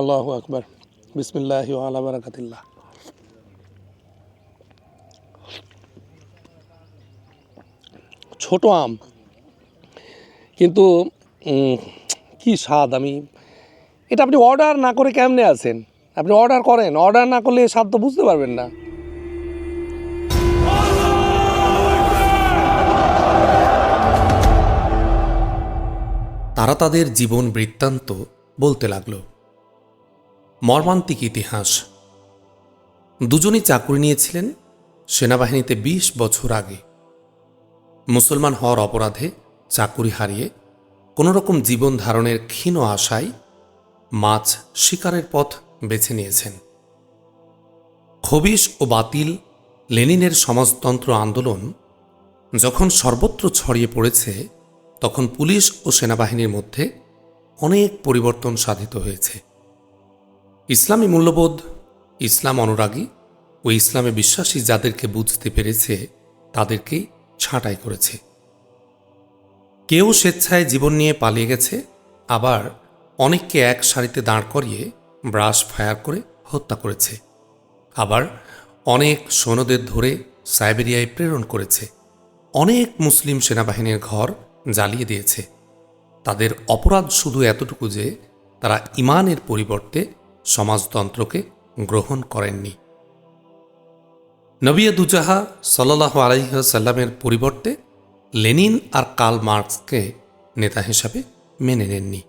আল্লাহ আকবর। বিসমিল্লাহ আলা বারাকাতিল্লাহ। ছোট আম। কিন্তু কি স্বাদ আমি, এটা আপনি অর্ডার না করে কেমনে আছেন? আপনি অর্ডার করেন, অর্ডার না করলে স্বাদ তো বুঝতে পারবেন না। তারা তাদের জীবন বৃত্তান্ত বলতে লাগল। মর্মান্তিক ইতিহাস। দুজনই চাকরি নিয়েছিলেন সেনাবাহিনীতে ২০ বছর আগে। মুসলমান হওয়ার অপরাধে চাকুরি হারিয়ে কোনোরকম জীবন ধারণের ক্ষীণ আশায় মাছ শিকারের পথ বেছে নিয়েছেন। খবিশ ও বাতিল লেনিনের সমাজতন্ত্র আন্দোলন যখন সর্বত্র ছড়িয়ে পড়েছে, তখন পুলিশ ও সেনাবাহিনীর মধ্যে অনেক পরিবর্তন সাধিত হয়েছে। ইসলামী মূল্যবোধ, ইসলাম অনুরাগী ও ইসলামে বিশ্বাসী যাদেরকে বুঝতে পেরেছে তাদেরকেই ছাঁটাই করেছে। কেউ স্বেচ্ছায় জীবন নিয়ে পালিয়ে গেছে, আবার অনেককে এক সারিতে দাঁড় করিয়ে ব্রাশ ফায়ার করে হত্যা করেছে। আবার অনেক সৈন্যদের ধরে সাইবেরিয়ায় প্রেরণ করেছে। অনেক মুসলিম সেনাবাহিনীর ঘর জ্বালিয়ে দিয়েছে। তাদের অপরাধ শুধু এতটুকু যে, তারা ইমানের পরিবর্তে সমাজতন্ত্রকে গ্রহণ করেননি। নবিয়া দুজাহা সাল্লাহ আলাইসাল্লামের পরিবর্তে লেনিন আর কার্ল মার্কসকে নেতা হিসাবে মেনে নেননি।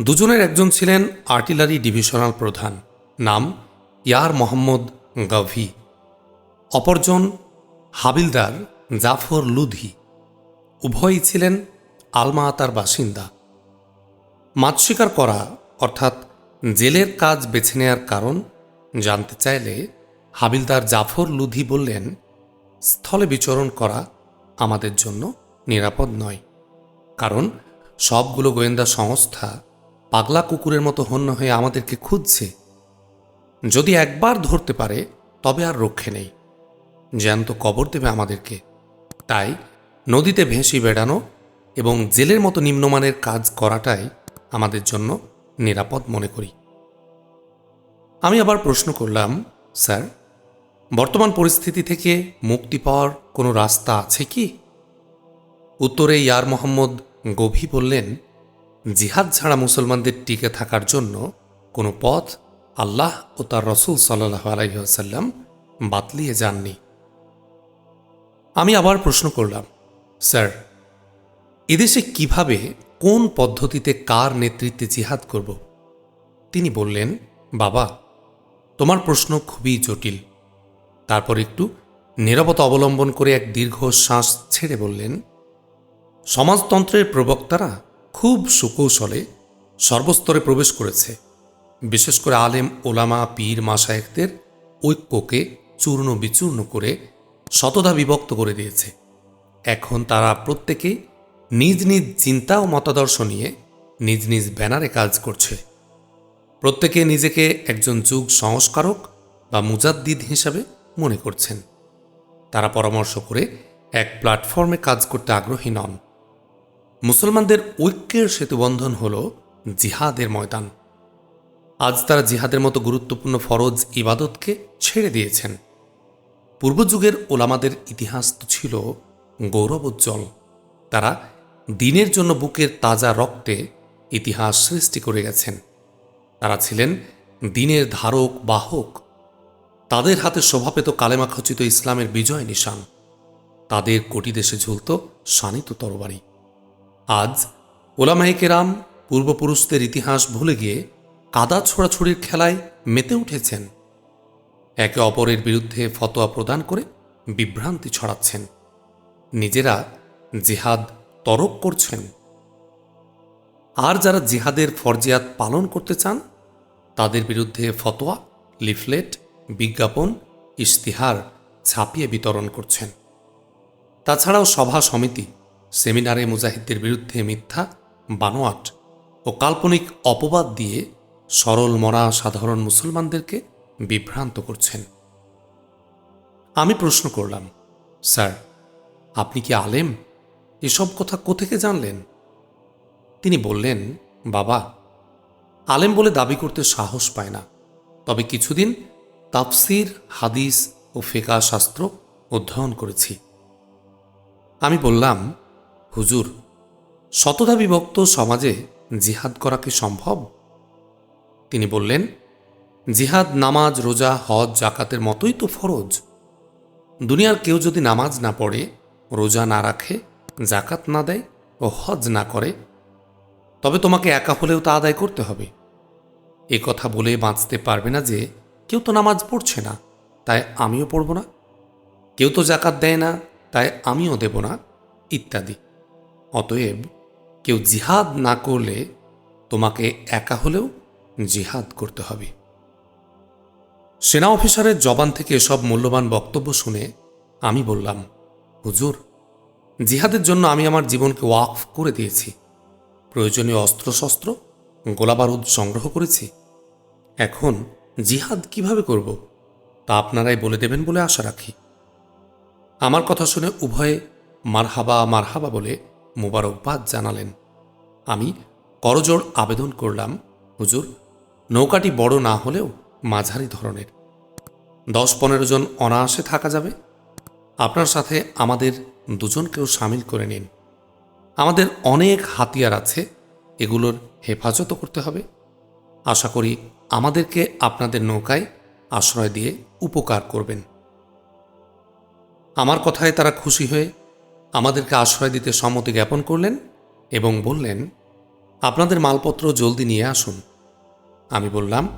দুজনের একজন ছিলেন আর্টিলারি ডিভিশনাল প্রধান, নাম ইয়ার মোহাম্মদ গাভি। অপরজন হাবিলদার জাফর লুধি। উভয়ই ছিলেন আলমাতার বাসিন্দা। মাছ শিকার করা, অর্থাৎ জেলের কাজ বেছে নেয়ার কারণ জানতে চাইলে হাবিলদার জাফর লুধি বললেন, স্থলে বিচরণ করা আমাদের জন্য নিরাপদ নয়, কারণ সবগুলো গোয়েন্দা সংস্থা পাগলা কুকুরের মতো হন্য হয়ে আমাদেরকে খুঁজছে। যদি একবার ধরতে পারে, তবে আর রক্ষে নেই। জ্যান্ত কবর দেবে আমাদেরকে। তাই নদীতে ভেসে বেড়ানো এবং জেলের মতো নিম্নমানের কাজ করাটাই আমাদের জন্য নিরাপদ মনে করি। আমি আবার প্রশ্ন করলাম, স্যার, বর্তমান পরিস্থিতি থেকে মুক্তি পাওয়ার কোনো রাস্তা আছে কি? উত্তরে ইয়ার মোহাম্মদ গভি বললেন, জিহাদ ছাড়া মুসলমানদের টিকে থাকার জন্য কোনো পথ আল্লাহ ও তার রসুল সাল্লাহ আলাইসাল্লাম বাতলিয়ে যাননি। আমি আবার প্রশ্ন করলাম, স্যার, এদেশে কীভাবে কোন পদ্ধতিতে কার নেতৃত্বে জিহাদ করব? তিনি বললেন, বাবা, তোমার প্রশ্ন খুবই জটিল। তারপর একটু নিরবতা অবলম্বন করে এক দীর্ঘ শ্বাস ছেড়ে বললেন, সমাজতন্ত্রের প্রবক্তারা খুব সুকৌশলে সর্বস্তরে প্রবেশ করেছে। বিশেষ করে আলেম, ওলামা, পীর মাসায়েকদের ঐক্যকে চূর্ণ বিচূর্ণ করে শতধা বিভক্ত করে দিয়েছে। এখন তারা প্রত্যেকে নিজ নিজ চিন্তা ও মতাদর্শ নিয়ে নিজ নিজ ব্যানারে কাজ করছে। প্রত্যেকে নিজেকে একজন যুগ সংস্কারক বা মুজাদ্দিদ হিসাবে মনে করছেন। তারা পরামর্শ করে এক প্ল্যাটফর্মে কাজ করতে আগ্রহী নন। মুসলমানদের ঐক্যের সেতুবন্ধন হল জিহাদের ময়দান। আজ তারা জিহাদের মতো গুরুত্বপূর্ণ ফরজ ইবাদতকে ছেড়ে দিয়েছেন। পূর্বযুগের ওলামাদের ইতিহাস তো ছিল গৌরবোজ্জ্বল। তারা দিনের জন্য বুকের তাজা রক্তে ইতিহাস সৃষ্টি করে গেছেন। তারা ছিলেন দিনের ধারক বাহক। তাদের হাতে শোভাপেত কালেমা খচিত ইসলামের বিজয় নিশান। তাদের কোটি দেশে ঝুলত শানিত তরবারি। আজ ওলামাইকেরাম পূর্বপুরুষদের ইতিহাস ভুলে গিয়ে কাদা ছোড়াছুড়ির খেলায় মেতে উঠেছেন। একে অপরের বিরুদ্ধে ফতোয়া প্রদান করে বিভ্রান্তি ছড়াচ্ছেন। নিজেরা জিহাদ তরক করছেন। আর যারা জিহাদের ফরজিয়াত পালন করতে চান, তাদের বিরুদ্ধে ফতোয়া, লিফলেট, বিজ্ঞাপন, ইশতিহার ছাপিয়ে বিতরণ করছেন। তাছাড়াও সভা সমিতি, সেমিনারে মুজাহিদদের বিরুদ্ধে মিথ্যা, বানোয়াট ও কাল্পনিক অপবাদ দিয়ে সরল মরা সাধারণ মুসলমানদেরকে বিভ্রান্ত করছেন। আমি প্রশ্ন করলাম, স্যার, আপনি কি আলেম? এসব কথা কোথেকে জানলেন? তিনি বললেন, বাবা, আলেম বলে দাবি করতে সাহস পায় না। তবে কিছুদিন তাফসির, হাদিস ও ফেকা শাস্ত্র অধ্যয়ন করেছি। আমি বললাম, হুজুর, শতধা বিভক্ত সমাজে জিহাদ করা কি সম্ভব? তিনি বললেন, জিহাদ, নামাজ, রোজা, হজ জাকাতের মতোই তো ফরজ। দুনিয়ার কেউ যদি নামাজ না পড়ে, রোজা না রাখে জাকাত না দেয় ও হজ না করে, তবে তোমাকে একা হলেও তা আদায় করতে হবে। এ কথা বলে বাঁচতে পারবে না যে, কেউ তো নামাজ পড়ছে না, তাই আমিও পড়ব না। কেউ তো জাকাত দেয় না, তাই আমিও দেব না, ইত্যাদি। অতএব কেউ জিহাদ না করলে তোমাকে একা হলেও জিহাদ করতে হবে। সেনা অফিসারের জবান থেকে এসব মূল্যবান বক্তব্য শুনে আমি বললাম, হুজুর জিহাদের জন্য আমি আমার জীবনকে ওয়াকফ করে দিয়েছি। প্রয়োজনীয় অস্ত্রশস্ত্র, গোলাবারুদ সংগ্রহ করেছি। এখন জিহাদ কীভাবে করব, তা আপনারাই বলে দেবেন বলে আশা রাখি। আমার কথা শুনে উভয়ে মারহাবা মারহাবা বলে মোবারকবাদ জানালেন। আমি করজোড় আবেদন করলাম, হুজুর, নৌকাটি বড় না হলেও মাঝারি ধরনের। দশ পনেরো জন অনায়াসে থাকা যাবে। আপনার সাথে আমাদের দুজনকেও সামিল করে নিন। আমাদের অনেক হাতিয়ার আছে, এগুলোর হেফাজতও করতে হবে। আশা করি আমাদেরকে আপনাদের নৌকায় আশ্রয় দিয়ে উপকার করবেন। আমার কথায় তারা খুশি হয়ে আমাদেরকে আশ্রয় দিতে সম্মতি জ্ঞাপন করলেন এবং বললেন, আপনাদের মালপত্র জলদি নিয়ে আসুন। আমি বললাম,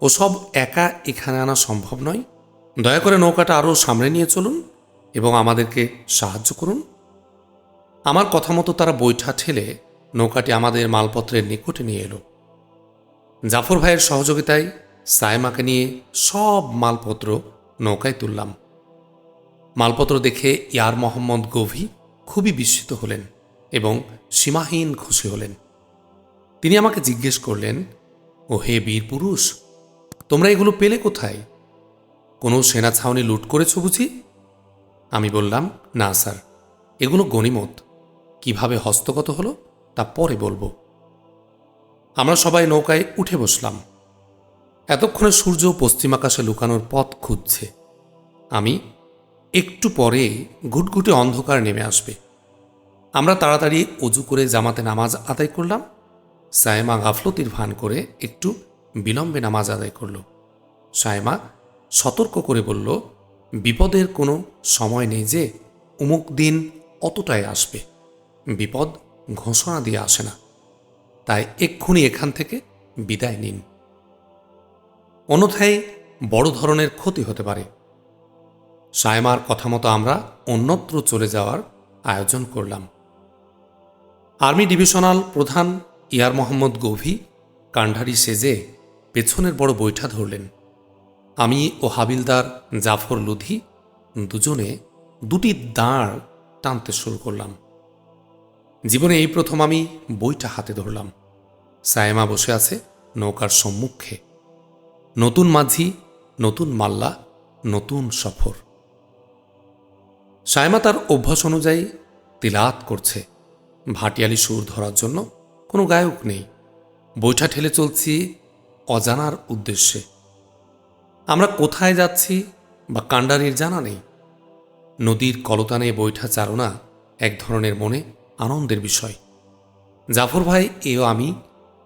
ওসব একা এখানে আনা সম্ভব নয়। দয়া করে নৌকাটা আরও সামনে নিয়ে চলুন। এবং আমাদেরকে সাহায্য করুন। আমার কথা মতো তারা বৈঠা ঠেলে নৌকাটি আমাদের মালপত্রের নিকটে নিয়ে এলো। জাফর ভাইয়ের সহযোগিতায় সায়মাকে নিয়ে সব মালপত্র নৌকায় তুললাম। মালপত্র দেখে ইয়ার মোহাম্মদ গভি খুবই বিস্মিত হলেন এবং সীমাহীন খুশি হলেন। তিনি আমাকে জিজ্ঞেস করলেন ও হে বীর পুরুষ, তোমরা এগুলো পেলে কোথায়? কোনো সেনা ছাউনি লুট করেছ বুঝি? আমি বললাম, না, স্যার। এগুলো গণিমত। কীভাবে হস্তগত হলো, তা পরে বলব। আমরা সবাই নৌকায় উঠে বসলাম। এতক্ষণে সূর্য পশ্চিম আকাশে লুকানোর পথ খুঁজছে। আমি, একটু পরে ঘুটঘুটে অন্ধকার নেমে আসবে। আমরা তাড়াতাড়ি অজু করে জামাতে নামাজ আদায় করলাম। সায়েমা গাফলতির ভান করে একটু বিলম্বে নামাজ আদায় করল। সায়েমা সতর্ক করে বলল বিপদের কোনো সময় নেই যে অমুক দিন অতটাই আসবে। বিপদ ঘোষণা দিয়ে আসে না। তাই এক্ষুনি এখান থেকে বিদায় নিন। অন্যথায় বড় ধরনের ক্ষতি হতে পারে। সায়মার কথা মতো আমরা অন্যত্র চলে যাওয়ার আয়োজন করলাম। আর্মি ডিভিশনাল প্রধান ইয়ার মোহাম্মদ গভি কান্ডারি সেজে পেছনের বড় বৈঠা ধরলেন। আমি ও হাবিলদার জাফর লুধি দুজনে দুটি দাঁড় টানতে শুরু করলাম। জীবনে এই প্রথম আমি বইটা হাতে ধরলাম। সায়েমা বসে আছে নৌকার সম্মুখে। নতুন মাঝি, নতুন মাল্লা, নতুন সফর। সায়মা তার অভ্যাস অনুযায়ী তিলাত করছে। ভাটিয়ালি সুর ধরার জন্য কোনো গায়ক নেই। বৈঠা ঠেলে চলছি অজানার উদ্দেশ্যে। আমরা কোথায় যাচ্ছি বা কাণ্ডারির জানা নেই। নদীর কলতানে বৈঠা চারণা এক ধরনের মনে আনন্দের বিষয়। জাফর ভাই এও আমি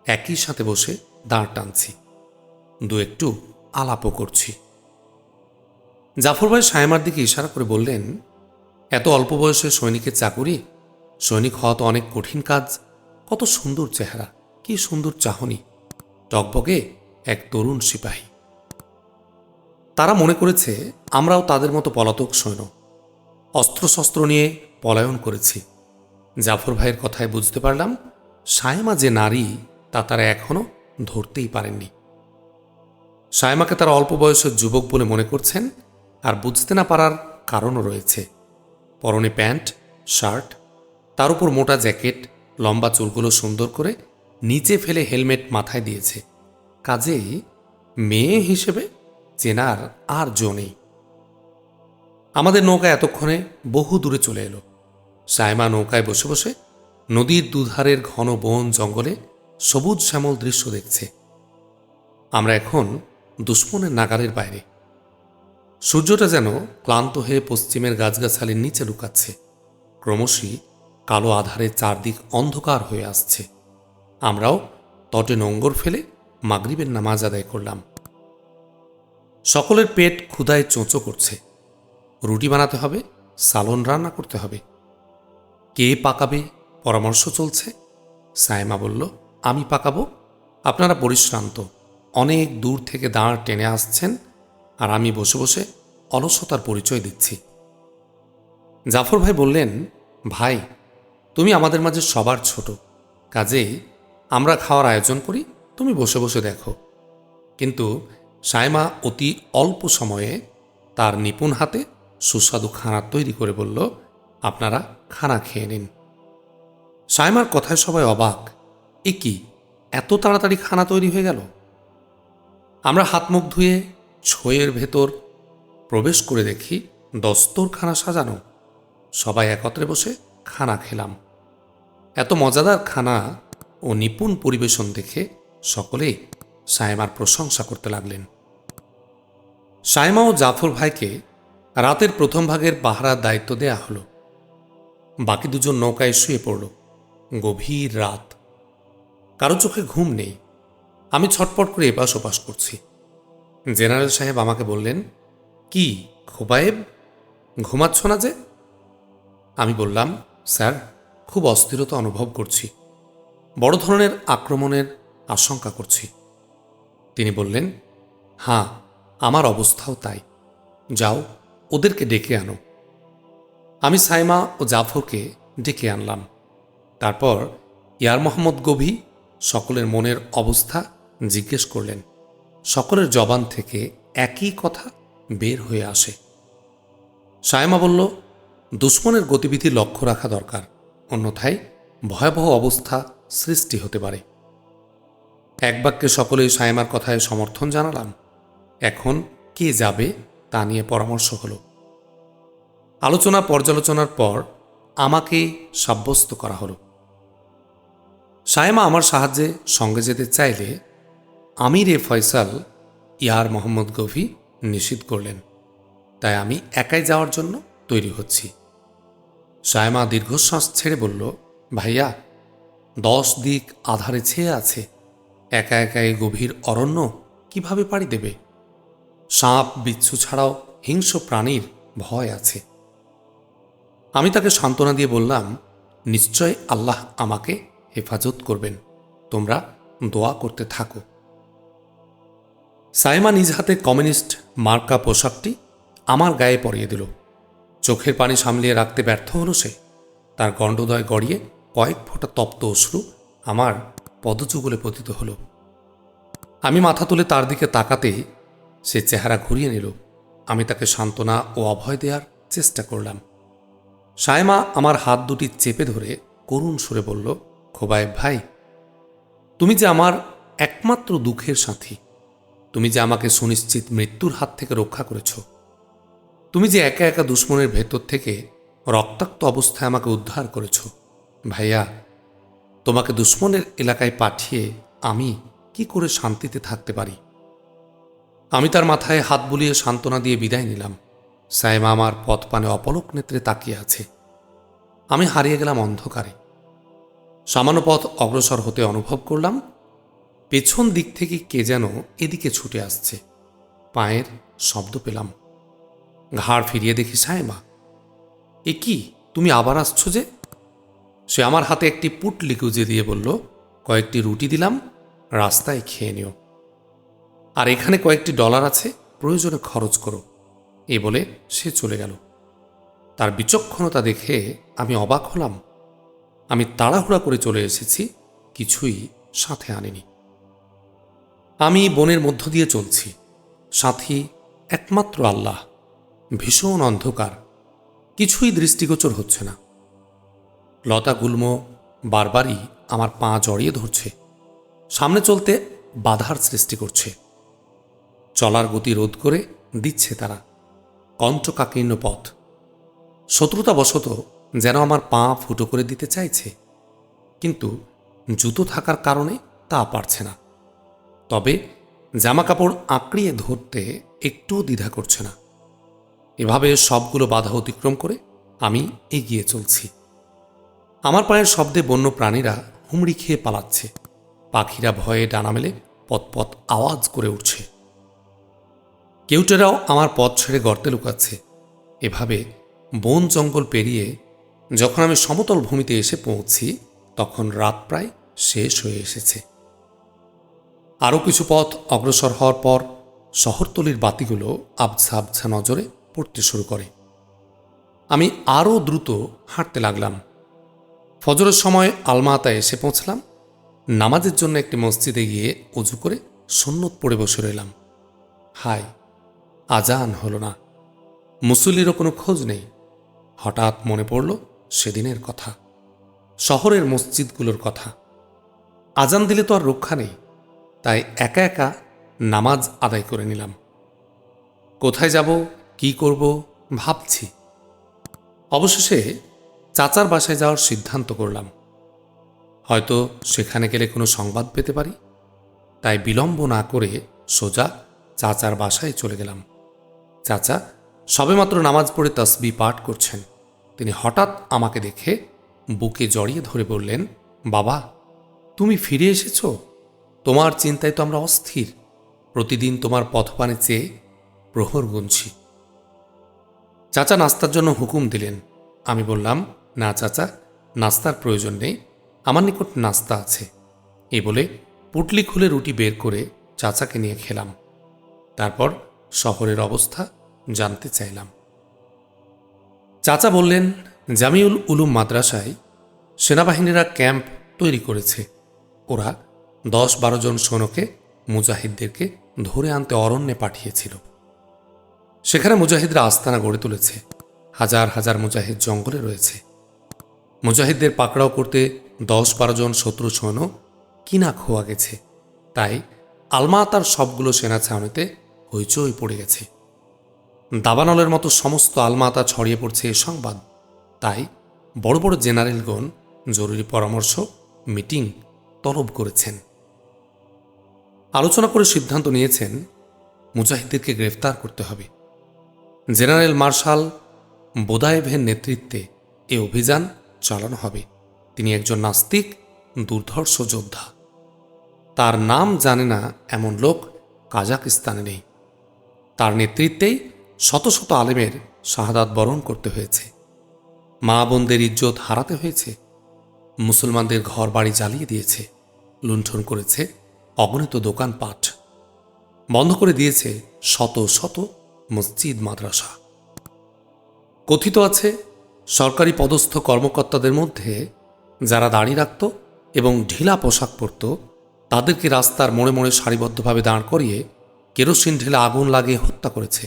একই সাথে বসে দাঁড় টানছি। দু একটু আলাপও করছি। জাফর ভাই সায়মার দিকে ইশারা করে বললেন, এত অল্প বয়সে সৈনিকের চাকুরি? সৈনিক হওয়া তো অনেক কঠিন কাজ। কত সুন্দর চেহারা, কি সুন্দর চাহনি। টকবগে এক তরুণ সিপাহী। তারা মনে করেছে, আমরাও তাদের মতো পলাতক সৈন্য। অস্ত্রশস্ত্র নিয়ে পলায়ন করেছি। জাফর ভাইয়ের কথায় বুঝতে পারলাম, সায়মা যে নারী, তা তারা এখনও ধরতেই পারেননি। সায়মাকে তারা অল্প বয়সের যুবক বলে মনে করছেন, আর বুঝতে না পারার কারণও রয়েছে। পরনে প্যান্ট, শার্ট, তার উপর মোটা জ্যাকেট, লম্বা চুলগুলো সুন্দর করে নিচে ফেলে হেলমেট মাথায় দিয়েছে। কাজেই মেয়ে হিসেবে চেনার আর জো নেই। আমাদের নৌকা এতক্ষণে বহু দূরে চলে এলো। সায়মা নৌকায় বসে বসে নদীর দুধারের ঘন বন জঙ্গলে সবুজ শ্যামল দৃশ্য দেখছে। আমরা এখন দুশ্মনের নাগালের বাইরে। সূর্যটা যেন ক্লান্ত হয়ে পশ্চিমের গাছগাছালির নিচে লুকাচ্ছে। ক্রমশই কালো আধারে চারদিক অন্ধকার হয়ে আসছে। আমরাও তটে নোঙ্গর ফেলে মাগরিবের নামাজ আদায় করলাম। সকলের পেট ক্ষুধায় চোঁচো করছে। রুটি বানাতে হবে, সালন রান্না করতে হবে। কে পাকাবে? পরামর্শ চলছে। সাইমা বলল, আমি পাকাবো। আপনারা পরিশ্রান্ত। অনেক দূর থেকে দাঁড় টেনে আসছেন আর আমি বসে বসে অলসতার পরিচয় দিচ্ছি। জাফর ভাই বললেন, ভাই, তুমি আমাদের মাঝে সবার ছোট। কাজেই আমরা খাওয়ার আয়োজন করি, তুমি বসে বসে দেখো। কিন্তু সায়মা অতি অল্প সময়ে তার নিপুণ হাতে সুস্বাদু খানা তৈরি করে বলল, আপনারা খানা খেয়ে নিন। সায়মার কথায় সবাই অবাক। এ কি? এত তাড়াতাড়ি খানা তৈরি হয়ে গেল? আমরা হাত মুখ ধুয়ে ছয়ের ভেতর প্রবেশ করে দেখি দস্তর খানা সাজানো। সবাই একত্রে বসে খানা খেলাম। এত মজাদার খানা ও নিপুণ পরিবেশন দেখে সকলেই সায়মার প্রশংসা করতে লাগলেন। সায়মা ও জাফর ভাইকে রাতের প্রথম ভাগের পাহারার দায়িত্ব দেয়া হলো। বাকি দুজন নৌকায় শুয়ে পড়ল। গভীর রাত। কারও চোখে ঘুম নেই। আমি ছটপট করে এপাশ ওপাশ করছি। জেনারেল সাহেব আমাকে বললেন, কি, খোবায়েব? ঘুমাচ্ছ না যে? আমি বললাম, স্যার, খুব অস্থিরতা অনুভব করছি। বড় ধরনের আক্রমণের আশঙ্কা করছি। তিনি বললেন হ্যাঁ আমার অবস্থাও তাই। যাও, ওদেরকে ডেকে আনো। আমি সাইমা ও জাফরকে ডেকে আনলাম। তারপর ইয়ার মোহাম্মদ গভি সকলের মনের অবস্থা জিজ্ঞেস করলেন। সকলের জবান থেকে একই কথা বের হয়ে আসে। সায়মা বলল, দুশ্মনের গতিবিধি লক্ষ্য রাখা দরকার, অন্যথায় ভয়াবহ অবস্থা সৃষ্টি হতে পারে। এক বাক্যে সকলেই সায়মার কথায় সমর্থন জানালাম। এখন কে যাবে তা নিয়ে পরামর্শ হলো। আলোচনা পর্যালোচনার পর আমাকে সাব্যস্ত করা হলো। সায়মা আমার সাহায্যে সঙ্গে যেতে চাইলে আমির এ ফয়সাল ইয়ার মোহাম্মদ গভি নিষিদ্ধ করলেন। তাই আমি একাই যাওয়ার জন্য তৈরি হচ্ছি। সায়মা দীর্ঘশ্বাস ছেড়ে বলল, ভাইয়া, দশ দিক আধারে ছেয়ে আছে। একা একা এই গভীর অরণ্য কীভাবে পাড়ি দেবে? সাপ, বিচ্ছু ছাড়াও হিংস্র প্রাণীর ভয় আছে। আমি তাকে সান্ত্বনা দিয়ে বললাম, নিশ্চয় আল্লাহ আমাকে হেফাজত করবেন। তোমরা দোয়া করতে থাকো। সাইমা নিজ হাতে কমিউনিস্ট মার্কা পোশাকটি আমার গায়ে পরিয়ে দিল। চোখের পানি সামলিয়ে রাখতে ব্যর্থ হলো সে। তার গণ্ডদয় গড়িয়ে কয়েক ফোঁটা তপ্ত অশ্রু আমার পদযুগলে পতিত হলো। আমি মাথা তুলে তার দিকে তাকাতেই সে চেহারা ঘুরিয়ে নিল। আমি তাকে সান্ত্বনা ও অভয় দেওয়ার চেষ্টা করলাম। সায়মা আমার হাত দুটি চেপে ধরে করুণ সুরে বলল, খোবায়েব ভাই, তুমি যে আমার একমাত্র দুঃখের সাথী, তুমি যে আমাকে সুনিশ্চিত মৃত্যুর হাত থেকে রক্ষা করেছ, তুমি যে একা একা দুশ্মনের ভেতর থেকে রক্তাক্ত অবস্থায় আমাকে উদ্ধার করেছ, ভাইয়া তোমাকে দুশ্মনের এলাকায় পাঠিয়ে আমি কি করে শান্তিতে থাকতে পারি? আমি তার মাথায় হাত বুলিয়ে সান্ত্বনা দিয়ে বিদায় নিলাম। সাইমা আমার পথ পানে অপলক নেত্রে তাকিয়ে আছে। আমি হারিয়ে গেলাম অন্ধকারে। সামান্য পথ অগ্রসর হতে অনুভব করলাম, পেছন দিক থেকে কে যেন এদিকে ছুটে আসছে। পায়ের শব্দ পেলাম। ঘাড় ফিরিয়ে দেখি সায়মা। এ কি? তুমি আবার আসছো যে? সে আমার হাতে একটি পুটলি গুজে দিয়ে বলল, কয়েকটি রুটি দিলাম, রাস্তায় খেয়ে নিও। আর এখানে কয়েকটি ডলার আছে, প্রয়োজনে খরচ করো। এ বলে সে চলে গেল। তার বিচক্ষণতা দেখে আমি অবাক হলাম। আমি তাড়াহুড়া করে চলে এসেছি, কিছুই সাথে আনিনি। আমি বনের মধ্য দিয়ে চলছি। সাথী একমাত্র আল্লাহ, ভীষণ অন্ধকার, কিছুই দৃষ্টিগোচর হচ্ছে না। লতাগুল্ম বারবারই আমার পা জড়িয়ে ধরছে। সামনে চলতে বাধার সৃষ্টি করছে। চলার গতি রোধ করে দিচ্ছে তারা। কণ্ঠকাকীর্ণ পথ। শত্রুতাবশত যেন আমার পা ফুটো করে দিতে চাইছে। কিন্তু জুতো থাকার কারণে তা পারছে না। তবে জামা কাপড় আঁকড়িয়ে ধরতে একটুও দ্বিধা করছে না। এভাবে সবগুলো বাধা অতিক্রম করে আমি এগিয়ে চলছি। আমার পায়ের শব্দে বন্য প্রাণীরা হুমড়ি খেয়ে পালাচ্ছে। পাখিরা ভয়ে ডানা মেলে পথ আওয়াজ করে উঠছে। কেউটেরাও আমার পথ ছেড়ে গর্তে লুকাচ্ছে। এভাবে বন জঙ্গল পেরিয়ে যখন আমি সমতল ভূমিতে এসে পৌঁছি, তখন রাত প্রায় শেষ হয়ে এসেছে। আরও কিছু পথ অগ্রসর হওয়ার পর শহরতলির বাতিগুলো আবছা আবছা নজরে পড়তে শুরু করে। আমি আরও দ্রুত হাঁটতে লাগলাম। ফজরের সময় আলমাতায় এসে পৌঁছলাম। নামাজের জন্য একটি মসজিদে গিয়ে উজু করে সন্ন্যত পড়ে বসে রইলাম। হাই আজান হলো না। মুসল্লিরও কোনো খোঁজ নেই। হঠাৎ মনে পড়ল সেদিনের কথা। শহরের মসজিদগুলোর কথা। আজান দিলে তো আর রক্ষা নেই। তাই একা একা নামাজ আদায় করে নিলাম। কোথায় যাব, কি করব, ভাবছি। অবশেষে চাচার বাসায় যাওয়ার সিদ্ধান্ত করলাম। হয়তো সেখানে গেলে কোনো সংবাদ পেতে পারি। তাই বিলম্ব না করে সোজা চাচার বাসায় চলে গেলাম। চাচা সবেমাত্র নামাজ পড়ে তসবি পাঠ করছেন। তিনি হঠাৎ আমাকে দেখে বুকে জড়িয়ে ধরে বললেন, বাবা, তুমি ফিরে এসেছ? তোমার চিন্তায় তো আমরা অস্থির। প্রতিদিন তোমার পথপানে চেয়ে প্রহর গুনছি। চাচা নাস্তার জন্য হুকুম দিলেন। আমি বললাম না চাচা, নাস্তার প্রয়োজন নেই, আমার নিকট নাস্তা আছে। এই বলে পুটলি খুলে রুটি বের করে চাচাকে নিয়ে খেলাম। তারপর শহরের অবস্থা জানতে চাইলাম। চাচা বললেন, জামিউল উলুম মাদ্রাসায় সেনাবাহিনীরা ক্যাম্প তৈরি করেছে। ওরা দশ বারো জন সৈন্যকে, মুজাহিদদেরকে ধরে আনতে অরণ্যে পাঠিয়েছিল। সেখানে মুজাহিদরা আস্তানা গড়ে তুলেছে। হাজার হাজার মুজাহিদ জঙ্গলে রয়েছে। মুজাহিদদের পাকড়াও করতে দশ বারো জন শত্রু সৈন্য কিনা খোয়া গেছে। তাই আলমাতার সবগুলো সেনা ছাউনিতে হইচই পড়ে গেছে। দাবানলের মতো সমস্ত আলমাতা ছড়িয়ে পড়ছে এ সংবাদ। তাই বড় বড় জেনারেলগণ জরুরি পরামর্শ, মিটিং তলব করেছেন। আলোচনা করে সিদ্ধান্ত নিয়েছেন, মুজাহিদদেরকে গ্রেফতার করতে হবে। জেনারেল মার্শাল বোদায়েভের নেতৃত্বে এ অভিযান চালানো হবে। তিনি একজন নাস্তিক, দুর্ধর্ষ যোদ্ধা। তার নাম জানে না এমন লোক কাজাকিস্তানে নেই। তার নেতৃত্বেই শত শত আলেমের শাহাদাত বরণ করতে হয়েছে। মা বোনদের ইজ্জত হারাতে হয়েছে। মুসলমানদের ঘর বাড়ি জ্বালিয়ে দিয়েছে, লুণ্ঠন করেছে, অগণিত দোকানপাট। বন্ধ করে দিয়েছে শত শত মসজিদ, মাদ্রাসা। কথিত আছে সরকারি পদস্থ কর্মকর্তাদের মধ্যে যারা দাড়ি রাখত এবং ঢিলা পোশাক পরত, তাদেরকে রাস্তার মোড়ে মোড়ে সারিবদ্ধভাবে দাঁড় করিয়ে কেরোসিন ঢেলে আগুন লাগিয়ে হত্যা করেছে।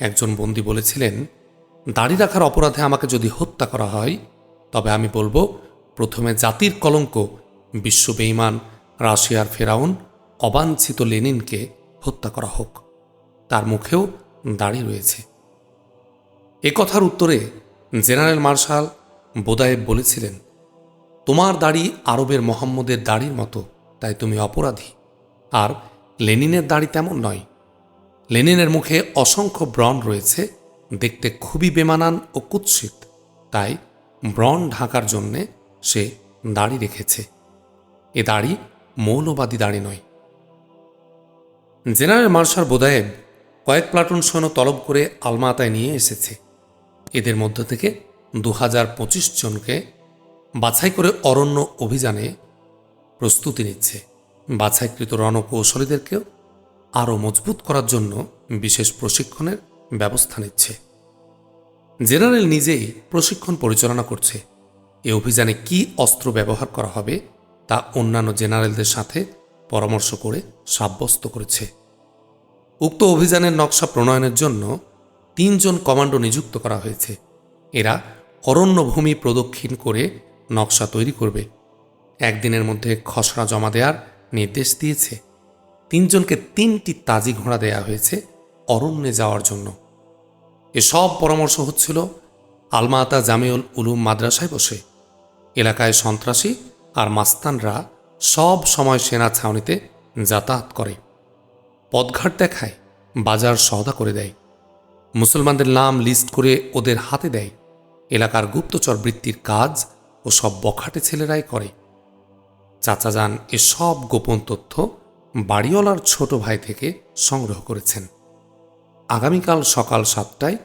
একজন বন্দি বলেছিলেন দাড়ি রাখার অপরাধে আমাকে যদি হত্যা করা হয়, তবে আমি বলব, প্রথমে জাতির কলঙ্ক, বিশ্ব বেঈমান, রাশিয়ার ফেরাউন, অবাঞ্ছিত লেনিনকে হত্যা করা হোক। তার মুখেও দাড়ি রয়েছে। এ কথার উত্তরে জেনারেল মার্শাল বোদায়েব বলেছিলেন, তোমার দাড়ি আরবের মোহাম্মদের দাড়ির মতো, তাই তুমি অপরাধী। আর লেনিনের দাড়ি তেমন নয়। লেনিনের মুখে অসংখ্য ব্রণ রয়েছে, দেখতে খুবই বেমানান ও কুৎসিত। তাই ব্রণ ঢাকার জন্যে সে দাড়ি রেখেছে। এ দাড়ি মৌলবাদী দাড়ি নয়। জেনারেল মার্শাল বোদায়েব কয়েক প্লাটুন সৈন্য তলব করে আলমাতায় নিয়ে এসেছে। এদের মধ্য থেকে দু হাজার পঁচিশ জনকে বাছাই করে অরণ্য অভিযানে প্রস্তুতি নিচ্ছে। বাছাইকৃত রণকৌশলীদেরকেও আরও মজবুত করার জন্য বিশেষ প্রশিক্ষণের ব্যবস্থা নিচ্ছে। জেনারেল নিজেই প্রশিক্ষণ পরিচালনা করছে। এ অভিযানে কি অস্ত্র ব্যবহার করা হবে তা অন্যান্য জেনারেলদের সাথে পরামর্শ করে সাব্যস্ত করেছে। উক্ত অভিযানের নকশা প্রণয়নের জন্য তিনজন কমান্ডো নিযুক্ত করা হয়েছে। এরা অরণ্যভূমি প্রদক্ষিণ করে নকশা তৈরি করবে। একদিনের মধ্যে খসড়া জমা দেওয়ার নির্দেশ দিয়েছে। তিনজনকে তিনটি তাজি ঘোড়া দেয়া হয়েছে অরণ্যে যাওয়ার জন্য। এসব পরামর্শ হচ্ছিল আলমাতা জামিউল উলুম মাদ্রাসায় বসে। এলাকায় সন্ত্রাসী আর মাস্তানরা সব সময় সেনা ছাউনিতে যাতায়াত করে। পদঘাট দেখায় বাজার সওদা করে দেয়। মুসলমানদের নাম লিস্ট করে ওদের হাতে দেয়। এলাকার গুপ্তচর বৃত্তির কাজ ও সব বখাটে ছেলেরাই করে। চাচা যান এসব গোপন তথ্য বাড়িওয়ালার ছোট ভাই থেকে সংগ্রহ করেছেন। আগামীকাল সকাল সাতটায়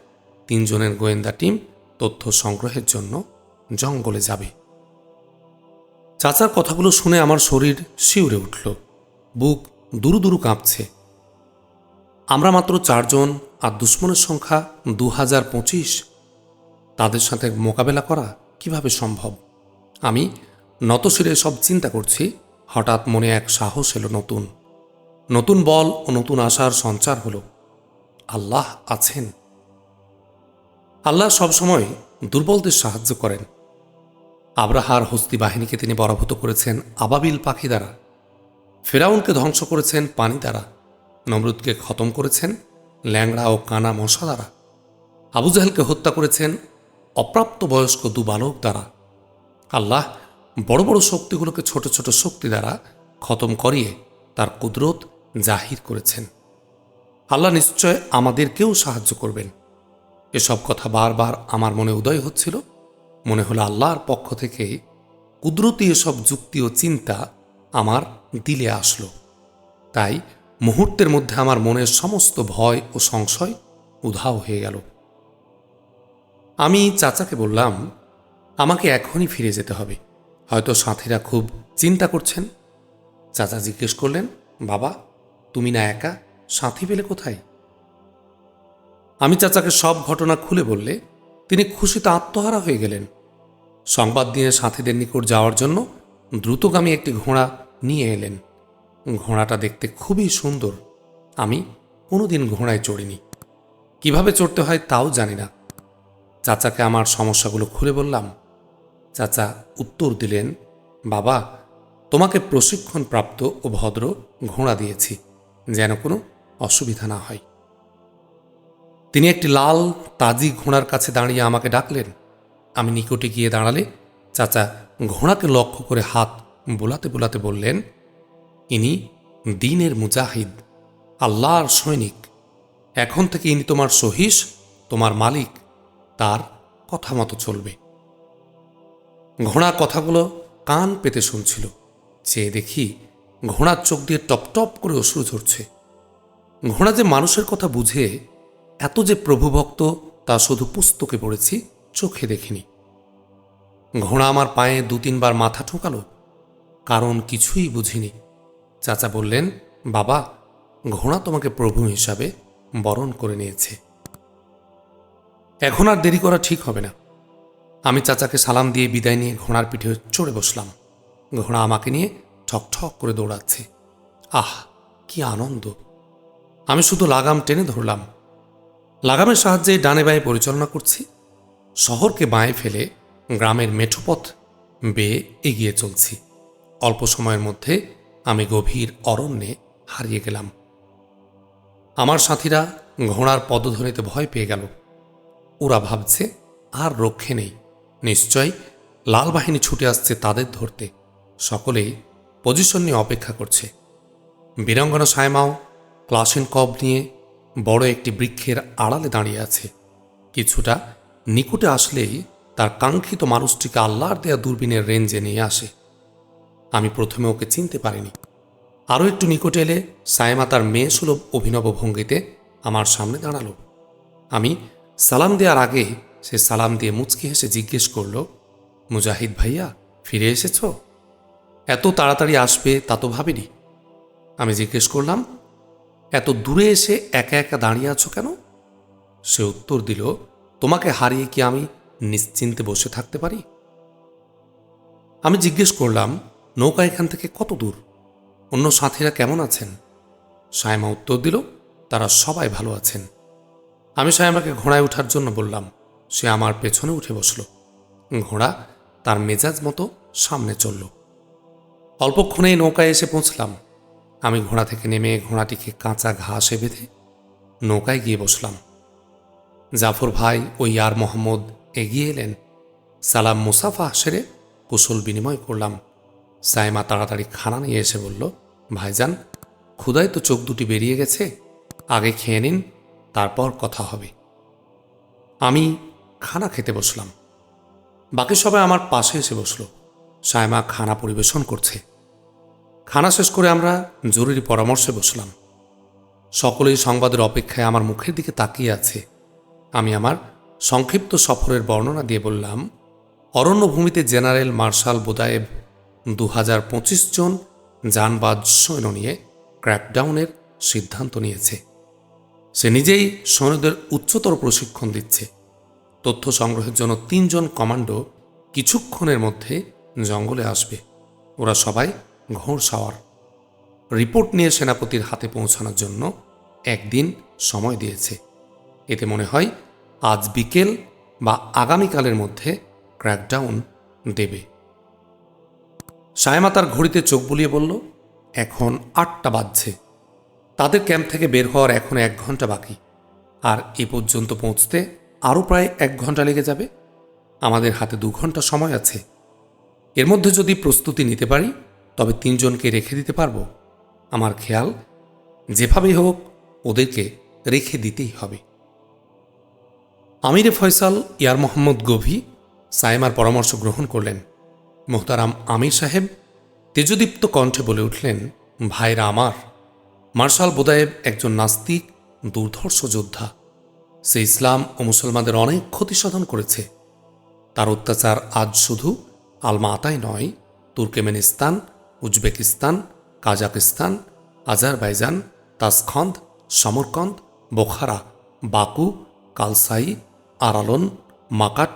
তিনজনের গোয়েন্দা টিম তথ্য সংগ্রহের জন্য জঙ্গলে যাবে। চাচার কথাগুলো শুনে আমার শরীর শিউরে উঠল। বুক দুরু দুরু কাঁপছে। আমরা মাত্র চারজন আর দুশ্মনের সংখ্যা দু হাজার পঁচিশ। তাদের সাথে মোকাবেলা করা কীভাবে সম্ভব? আমি নতশিরে সব চিন্তা করছি, হঠাৎ মনে এক সাহস এলো নতুন। নতুন বল ও নতুন আশার সঞ্চার হলো। আল্লাহ আছেন। আল্লাহ সবসময় দুর্বলদের সাহায্য করেন। আব্রাহার হস্তি বাহিনীকে তিনি পরাভূত করেছেন আবাবিল পাখি দ্বারা। ফেরাউনকে ধ্বংস করেছেন পানি দ্বারা। নমরুদকে খতম করেছেন ল্যাংড়া ও কানা মশা দ্বারা। আবু জাহেলকে হত্যা করেছেন অপ্রাপ্ত বয়স্ক দু বালক দ্বারা। আল্লাহ বড় বড় শক্তিগুলোকে ছোট ছোট শক্তি দ্বারা খতম করিয়ে তার কুদরত জাহির করেছেন। আল্লাহ নিশ্চয় আমাদেরকেও সাহায্য করবেন। এসব কথা বারবার আমার মনে উদয় হচ্ছিল। মনে হলো আল্লাহর পক্ষ থেকে কুদরতি এসব যুক্তি ও চিন্তা আমার দিলে আসলো। তাই মুহূর্তের মধ্যে আমার মনের সমস্ত ভয় ও সংশয় উধাও হয়ে গেল। আমি চাচাকে বললাম, আমাকে এখনই ফিরে যেতে হবে। হয়তো সাথীরা খুব চিন্তা করছেন। চাচা জিজ্ঞেস করলেন, বাবা, তুমি না একা? সাথী পেলে কোথায়? আমি চাচাকে সব ঘটনা খুলে বললে, তিনি খুশিতে আত্মহারা হয়ে গেলেন। সংবাদ দিয়ে সাথীদের নিকট যাওয়ার জন্য দ্রুতগামী একটি ঘোড়া নিয়ে এলেন। ঘোড়াটা দেখতে খুবই সুন্দর। আমি কোনোদিন ঘোড়ায় চড়িনি। কীভাবে চড়তে হয় তাও জানি না। চাচাকে আমার সমস্যাগুলো খুলে বললাম। চাচা উত্তর দিলেন, বাবা, তোমাকে প্রশিক্ষণপ্রাপ্ত ও ভদ্র ঘোড়া দিয়েছি, যেন কোনো অসুবিধা না হয়। তিনি একটি লাল, তাজি ঘোড়ার কাছে দাঁড়িয়ে আমাকে ডাকলেন। আমি নিকটে গিয়ে দাঁড়ালে চাচা ঘোড়াকে লক্ষ্য করে হাত বোলাতে বোলাতে বললেন ইনি দিনের মুজাহিদ, আল্লাহর সৈনিক। এখন থেকে ইনি তোমার সহিস তোমার মালিক, তার কথা মতো চলবে। ঘোড়া কথাগুলো কান পেতে শুনছিল চেয়ে দেখি ঘোড়ার চোখ দিয়ে টপ টপ করে অশ্রু ঝরছে। ঘোড়া যে মানুষের কথা বুঝে, এত যে প্রভুভক্ত, তা শুধু পুস্তকে পড়েছি, চোখে দেখিনি। ঘোড়া আমার পায়ে দু তিনবার মাথা ঠোকালো, কারণ কিছুই বুঝিনি। চাচা বললেন, বাবা, ঘোড়া তোমাকে প্রভু হিসাবে বরণ করে নিয়েছে। এখন আর দেরি করা ঠিক হবে না। আমি চাচাকে সালাম দিয়ে বিদায় নিয়ে ঘোড়ার পিঠে চড়ে বসলাম। ঘোড়া আমাকে নিয়ে ঠক ঠক করে দৌড়াচ্ছে। আহ, কি আনন্দ! আমি শুধু লাগাম টেনে ধরলাম। লাগামের সাহায্যে ডানে বাঁয়ে পরিচালনা করছি। শহরকে বাঁয়ে ফেলে গ্রামের মেঠোপথ বেয়ে এগিয়ে চলছি। অল্প সময়ের মধ্যে আমি গভীর অরণ্যে হারিয়ে গেলাম। আমার সাথীরা ঘোড়ার পদধ্বনিতে ভয় পেয়ে গেল। ওরা ভাবছে, আর রক্ষে নেই। নিশ্চয় লাল বাহিনী ছুটে আসছে তাদের ধরতে। সকলেই পজিশন নিয়ে অপেক্ষা করছে। বীরাঙ্গনা সায়মাও ক্লাসিন কব নিয়ে বড় একটি বৃক্ষের আড়ালে দাঁড়িয়ে আছে। কিছুটা নিকটে আসলেই তার কাঙ্ক্ষিত মানুষটিকে আল্লাহর দেয়া দূরবীনের রেঞ্জে নিয়ে আসে। আমি প্রথমে ওকে চিনতে পারিনি। আরও একটু নিকটে এলে সায়মা তার মেয়ে সুলভ অভিনব ভঙ্গিতে আমার সামনে দাঁড়াল। আমি সালাম দেওয়ার আগে সে সালাম দিয়ে মুচকি হেসে জিজ্ঞেস করল, মুজাহিদ ভাইয়া, ফিরে এসেছ? এত তাড়াতাড়ি আসবে তা তো ভাবিনি। আমি জিজ্ঞেস করলাম, এত দূরে এসে একা একা দাঁড়িয়ে আছো কেন? সে উত্তর দিল, তোমাকে হারিয়ে কি আমি নিশ্চিন্তে বসে থাকতে পারি? আমি জিজ্ঞেস করলাম নৌকা এখান থেকে কত দূর? অন্য সাথীরা কেমন আছেন? সায়মা উত্তর দিল, তারা সবাই ভালো আছেন। আমি সায়মাকে ঘোড়ায় ওঠার জন্য বললাম, সে আমার পেছনে উঠে বসল। ঘোড়া তার মেজাজ মতো সামনে চলল। অল্পক্ষণেই নৌকায় এসে পৌঁছলাম। আমি ঘোড়া থেকে নেমে ঘোড়াটিকে কাঁচা ঘাসে বেঁধে নৌকায় গিয়ে বসলাম। জাফর ভাই ও ইয়ার মোহাম্মদ এগিয়ে এলেন। সালাম মুসাফা সেরে কুশল বিনিময় করলাম। সাইমা তাড়াতাড়ি খানা নিয়ে এসে বলল, ভাইজান ক্ষুদায় তো চোখ দুটি বেরিয়ে গেছে। আগে খেয়ে নিন, তারপর কথা হবে। আমি খানা খেতে বসলাম। বাকি সবাই আমার পাশে এসে বসল। সায়মা খানা পরিবেশন করছে। খানা শেষ করে আমরা জরুরি পরামর্শে বসলাম। সকলেই সংবাদের অপেক্ষায় আমার মুখের দিকে তাকিয়ে আছে। আমি আমার সংক্ষিপ্ত সফরের বর্ণনা দিয়ে বললাম, অরণ্যভূমিতে জেনারেল মার্শাল বোদায়েব দু হাজার পঁচিশ জন যানবাজ সৈন্য নিয়ে ক্র্যাকডাউনের সিদ্ধান্ত নিয়েছে। সে নিজেই সৈন্যদের উচ্চতর প্রশিক্ষণ দিচ্ছে। তথ্য সংগ্রহের জন্য তিনজন কমান্ডো কিছুক্ষণের মধ্যে জঙ্গলে আসবে। ওরা সবাই ঘোড়সাওয়ার রিপোর্ট নিয়ে সেনাপতির হাতে পৌঁছানোর জন্য একদিন সময় দিয়েছে। এতে মনে হয় আজ বিকেল বা আগামীকালের মধ্যে ক্র্যাকডাউন দেবে। সায়মা তার ঘড়িতে চোখ বুলিয়ে বলল, এখন আটটা বাজছে। তাদের ক্যাম্প থেকে বের হওয়ার এখন এক ঘণ্টা বাকি। আর এ পর্যন্ত পৌঁছতে আরও প্রায় এক ঘণ্টা লেগে যাবে। আমাদের হাতে দু ঘণ্টা সময় আছে। এর মধ্যে যদি প্রস্তুতি নিতে পারি, তবে তিনজনকে রেখে দিতে পারব। আমার খেয়াল, যেভাবেই হোক, ওদেরকে রেখে দিতেই হবে। আমিরে ফয়সাল, ইয়ার মোহাম্মদ গভি সাইমার পরামর্শ গ্রহণ করলেন। মোহতারাম আমির সাহেব তেজদীপ্ত কণ্ঠে বলে উঠলেন, ভাইরা আমার, মার্শাল বোদায়েব একজন নাস্তিক, দুর্ধর্ষ যোদ্ধা। সে ইসলাম ও মুসলমানদের অনেক ক্ষতি সাধন করেছে। তার অত্যাচার আজ শুধু আলমাতাই নয়, Turkmenistan, Uzbekistan, Kazakhstan, Azerbaijan, Tashkent, Samarkand, Bukhara, Baku, Kolsai, আরালন, মাকাট,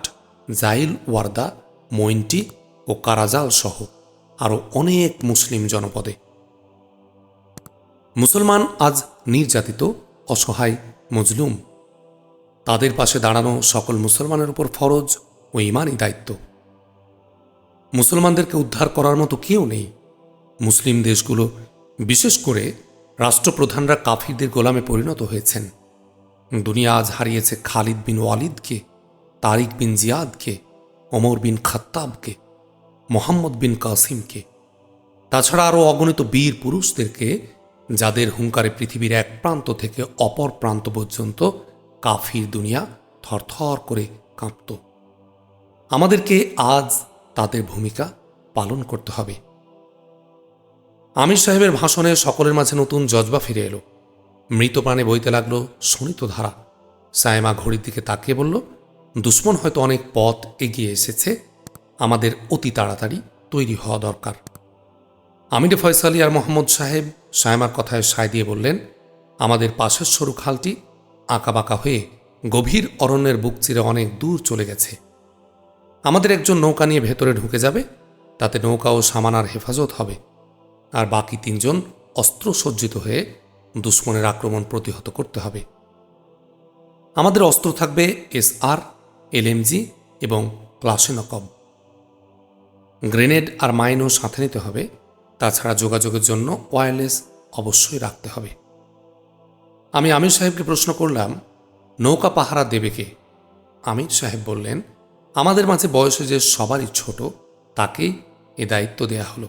জাইল, ওয়ার্দা, মৈন্টি ও কারাজাল সহ আরও অনেক মুসলিম জনপদে। মুসলমান আজ নির্যাতিত, অসহায়, মজলুম। তাদের পাশে দাঁড়ানো সকল মুসলমানের উপর ফরজ ও ইমানই দায়িত্ব। মুসলমানদেরকে উদ্ধার করার মতো কেউ নেই। মুসলিম দেশগুলো বিশেষ করে রাষ্ট্রপ্রধানরা কাফিরদের গোলামে পরিণত হয়েছেন। দুনিয়া আজ হারিয়েছে খালিদ বিন ওয়ালিদকে, তারিক বিন জিয়াদকে, ওমর বিন খাত্তাবকে। মোহাম্মদ বিন কাসিমকে। তাছাড়া আরও অগণিত বীর পুরুষদেরকে, যাদের হুঙ্কারে পৃথিবীর এক প্রান্ত থেকে অপর প্রান্ত পর্যন্ত কাফির দুনিয়া থরথর করে কাঁপত। আমাদেরকে আজ তাদের ভূমিকা পালন করতে হবে। আমির সাহেবের ভাষণে সকলের মাঝে নতুন জজবা ফিরে এলো। মৃত প্রাণে বইতে লাগল শোণিত ধারা। সায়মা ঘড়ির দিকে তাকিয়ে বলল, দুশ্মন হয়তো অনেক পথ এগিয়ে এসেছে আমাদের অতি তাড়াতাড়ি তৈরি হওয়া দরকার। আমিরে ফয়সালি আর মোহাম্মদ সাহেব সায়মার কথায় সায় দিয়ে বললেন, আমাদের পাশের সরু খালটি আঁকাবাঁকা হয়ে গভীর অরণ্যের বুক চিরে অনেক দূর চলে গেছে। আমাদের একজন নৌকা নিয়ে ভেতরে ঢুকে যাবে, তাতে নৌকা ও সামানার হেফাজত হবে। আর বাকি তিনজন অস্ত্র সজ্জিত হয়ে দুশ্মনের আক্রমণ প্রতিহত করতে হবে। আমাদের অস্ত্র থাকবে এস আর এলএমজি এবং ক্লাসেনকব গ্রেনেড আর মাইনও সাথে নিতে হবে। তাছাড়া যোগাযোগের জন্য ওয়্যারলেস অবশ্যই রাখতে হবে। আমি আমির সাহেবকে প্রশ্ন করলাম, নৌকা পাহারা দেবে কে? আমির সাহেব বললেন, আমাদের মাঝে বয়সে যে সবারই ছোট, তাকেই এ দায়িত্ব দেয়া হলো।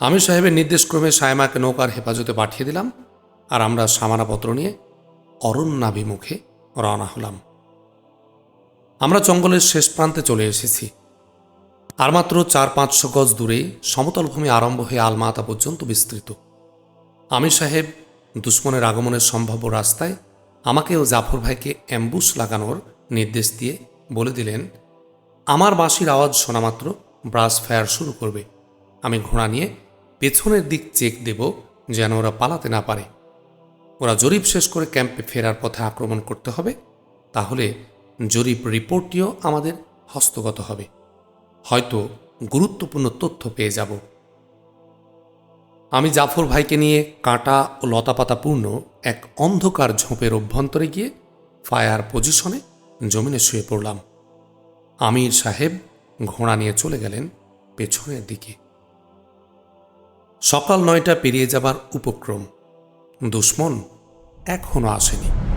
আমির সাহেবের নির্দেশক্রমে সায়মাকে নৌকার হেফাজতে পাঠিয়ে দিলাম আর আমরা সামানাপত্র নিয়ে অরণ্যাভিমুখে রওনা হলাম। আমরা জঙ্গলের শেষ প্রান্তে চলে এসেছি। আর মাত্র চার পাঁচশো গজ দূরে সমতল ভূমি আরম্ভ হয়ে আলমাতা পর্যন্ত বিস্তৃত। আমির সাহেব দুশ্মনের আগমনের সম্ভাব্য রাস্তায় আমাকে ও জাফর ভাইকে অ্যাম্বুশ লাগানোর নির্দেশ দিয়ে বলে দিলেন, আমার বাঁশির আওয়াজ শোনা মাত্র ব্রাস ফায়ার শুরু করবে। আমি ঘোড়া নিয়ে পেছনের দিক চেক দেব যেন ওরা পালাতে না পারে। ওরা জরিপ শেষ করে ক্যাম্পে ফেরার পথে আক্রমণ করতে হবে, তাহলে জরিপ রিপোর্টটিও আমাদের হস্তগত হবে। হয়তো গুরুত্বপূর্ণ তথ্য পেয়ে যাব। আমি জাফর ভাইকে নিয়ে কাঁটা ও লতাপাতাপূর্ণ এক অন্ধকার ঝোপের অভ্যন্তরে গিয়ে ফায়ার পজিশনে জমিনে শুয়ে পড়লাম। আমির সাহেব ঘোড়া নিয়ে চলে গেলেন পেছনের দিকে। সকাল নয়টা পেরিয়ে যাবার উপক্রম। দুশ্মন এখনও আসেনি।